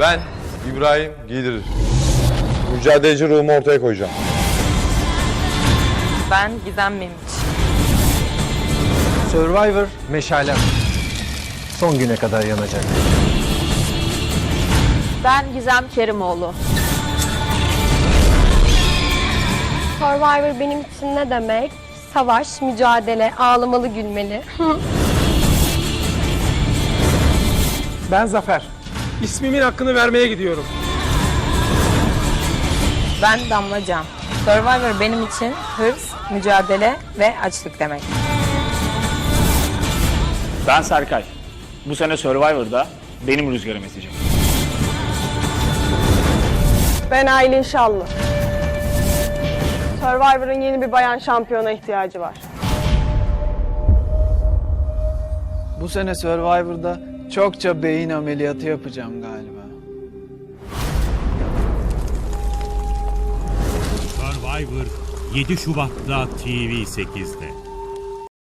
Ben İbrahim Giydirir. Mücadeleci ruhumu ortaya koyacağım. Ben Gizem Memiç. Survivor meşalem. Son güne kadar yanacak. Ben Gizem Kerimoğlu. Survivor benim için ne demek? Savaş, mücadele, ağlamalı, gülmeli. Ben Zafer. İsmimin hakkını vermeye gidiyorum. Ben Damla Can. Survivor benim için hırs, mücadele ve açlık demek. Ben Serkay. Bu sene Survivor'da benim rüzgarım esecek. Ben Aylin Şallı. Survivor'ın yeni bir bayan şampiyona ihtiyacı var. Bu sene Survivor'da çokça beyin ameliyatı yapacağım galiba. Survivor 7 Şubat'ta TV8'de.